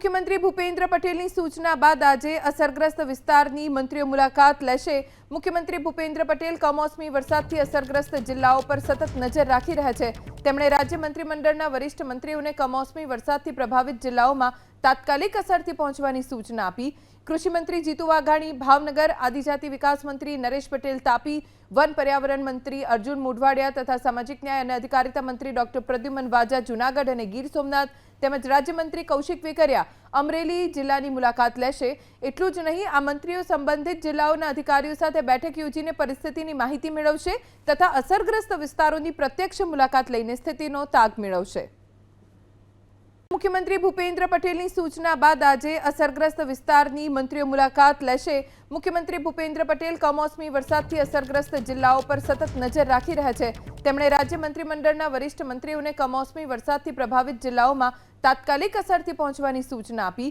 મુખ્યમંત્રી ભૂપેન્દ્ર પટેલની સૂચના બાદ આજે અસરગ્રસ્ત વિસ્તારની મંત્રીઓ મુલાકાત લેશે. મુખ્યમંત્રી ભૂપેન્દ્ર પટેલ કમોસમી વરસાદથી અસરગ્રસ્ત જિલ્લાઓ પર સતત નજર રાખી રહ્યા છે. તેમણે રાજ્ય મંત્રીમંડળના વરિષ્ઠ મંત્રીઓને કમોસમી વરસાદથી પ્રભાવિત જિલ્લાઓમાં તાત્કાલિક અસરથી પહોંચવાની સૂચના આપી. કૃષિમંત્રી જીતુ વાઘાણી, ભાવનગર આદિજાતિ વિકાસ મંત્રી નરેશ પટેલ તાપી, વન પર્યાવરણ મંત્રી અર્જુન મોઢવાડિયા તથા સામાજિક ન્યાય અને અધિકારિતા મંત્રી ડોક્ટર પ્રદ્યુમન વાજા જૂનાગઢ અને ગીર સોમનાથ તેમજ રાજ્યમંત્રી કૌશિક વેકરિયા અમરેલી જિલ્લાની મુલાકાત લેશે. એટલું જ નહીં, આ મંત્રીઓ સંબંધિત જિલ્લાઓના અધિકારીઓ સાથે બેઠક યોજીને પરિસ્થિતિની માહિતી મેળવશે તથા અસરગ્રસ્ત વિસ્તારોની પ્રત્યક્ષ મુલાકાત લઈને સ્થિતિનો તાગ મેળવશે. મુખ્યમંત્રી ભૂપેન્દ્ર પટેલની સૂચના બાદ આજે અસરગ્રસ્ત વિસ્તારની મંત્રીઓ મુલાકાત લેશે. મુખ્યમંત્રી ભૂપેન્દ્ર પટેલ કમોસમી વરસાદથી અસરગ્રસ્ત જિલ્લાઓ પર સતત નજર રાખી રહ્યા છે. તેમણે રાજ્ય મંત્રીમંડળના વરિષ્ઠ મંત્રીઓને કમોસમી વરસાદથી પ્રભાવિત જિલ્લાઓમાં તાત્કાલિક અસરથી પહોંચવાની સૂચના આપી